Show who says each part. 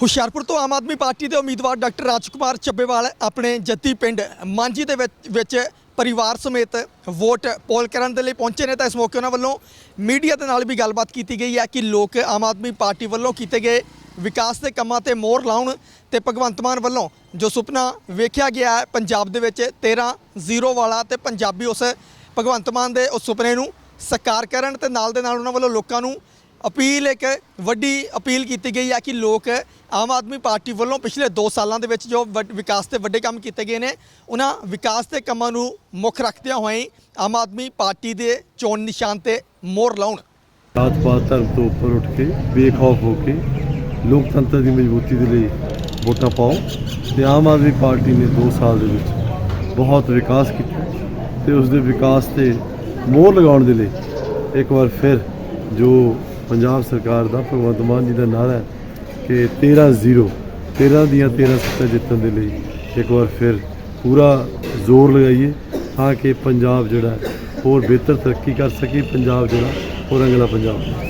Speaker 1: ਹੁਸ਼ਿਆਰਪੁਰ ਤੋਂ ਆਮ ਆਦਮੀ ਪਾਰਟੀ ਦੇ ਉਮੀਦਵਾਰ ਡਾਕਟਰ ਰਾਜਕੁਮਾਰ ਚੱਬੇਵਾਲ ਆਪਣੇ ਜੱਤੀ ਪਿੰਡ ਮਾਂਜੀ ਦੇ ਵਿੱਚ ਪਰਿਵਾਰ ਸਮੇਤ ਵੋਟ ਪੋਲ ਕਰਨ ਦੇ ਲਈ ਪਹੁੰਚੇ ਨੇ ਤਾਂ ਇਸ ਮੌਕੇ ਉਹਨਾਂ ਵੱਲੋਂ ਮੀਡੀਆ ਦੇ ਨਾਲ ਵੀ ਗੱਲਬਾਤ ਕੀਤੀ ਗਈ ਹੈ ਕਿ ਲੋਕ ਆਮ ਆਦਮੀ ਪਾਰਟੀ ਵੱਲੋਂ ਕੀਤੇ ਗਏ ਵਿਕਾਸ ਦੇ ਕੰਮਾਂ ਤੇ ਮੋਹਰ ਲਾਉਣ ਤੇ ਭਗਵੰਤ ਮਾਨ ਵੱਲੋਂ ਜੋ ਸੁਪਨਾ ਵੇਖਿਆ ਗਿਆ ਹੈ, ਪੰਜਾਬ ਦੇ ਵਿੱਚ 13 ਜ਼ੀਰੋ ਵਾਲਾ ਤੇ ਪੰਜਾਬੀ ਉਸ ਭਗਵੰਤ ਮਾਨ ਦੇ ਉਸ ਸੁਪਨੇ ਨੂੰ ਸਾਕਾਰ ਕਰਨ ਤੇ ਨਾਲ ਦੇ ਨਾਲ ਉਹਨਾਂ ਵੱਲੋਂ ਲੋਕਾਂ ਨੂੰ ਅਪੀਲ ਇੱਕ ਵੱਡੀ ਅਪੀਲ ਕੀਤੀ ਗਈ ਹੈ ਕਿ ਲੋਕ ਆਮ ਆਦਮੀ ਪਾਰਟੀ ਵੱਲੋਂ ਪਿਛਲੇ 2 ਸਾਲਾਂ ਦੇ ਵਿੱਚ ਜੋ ਵੱਡ- ਵਿਕਾਸ 'ਤੇ ਵੱਡੇ ਕੰਮ ਕੀਤੇ ਗਏ ਨੇ, ਉਹਨਾਂ ਵਿਕਾਸ ਦੇ ਕੰਮਾਂ ਨੂੰ ਮੁੱਖ ਰੱਖਦਿਆਂ ਹੋਏ ਆਮ ਆਦਮੀ ਪਾਰਟੀ ਦੇ ਚੋਣ ਨਿਸ਼ਾਨ ਤੇ ਮੋਹਰ ਲਾਉਣ।
Speaker 2: ਜਾਤ ਪਾਤ ਧਰਮ ਤੋਂ ਉੱਪਰ ਉੱਠ ਕੇ ਬੇਖੌਫ ਹੋ ਕੇ ਲੋਕਤੰਤਰ ਦੀ ਮਜ਼ਬੂਤੀ ਦੇ ਲਈ ਵੋਟਾਂ ਪਾਓ ਤੇ ਆਮ ਆਦਮੀ ਪਾਰਟੀ ਨੇ 2 ਸਾਲ ਦੇ ਵਿੱਚ ਬਹੁਤ ਵਿਕਾਸ ਕੀਤਾ ਤੇ ਉਸ ਦੇ ਵਿਕਾਸ ਤੇ ਮੋਹਰ ਲਗਾਉਣ ਦੇ ਲਈ ਇੱਕ ਵਾਰ ਫਿਰ ਜੋ ਪੰਜਾਬ ਸਰਕਾਰ ਦਾ ਭਗਵੰਤ ਮਾਨ ਜੀ ਦਾ ਨਾਰਾ ਹੈ ਕਿ 13 0 13 ਦੀਆਂ 13 ਸੀਟਾਂ ਜਿੱਤਣ ਦੇ ਲਈ ਇੱਕ ਵਾਰ ਫਿਰ ਪੂਰਾ ਜ਼ੋਰ ਲਗਾਈਏ ਤਾਂ ਕਿ ਪੰਜਾਬ ਜਿਹੜਾ ਹੋਰ ਬਿਹਤਰ ਤਰੱਕੀ ਕਰ ਸਕੇ, ਪੰਜਾਬ ਜਿਹੜਾ ਹੋਰ ਅਗਲਾ ਪੰਜਾਬ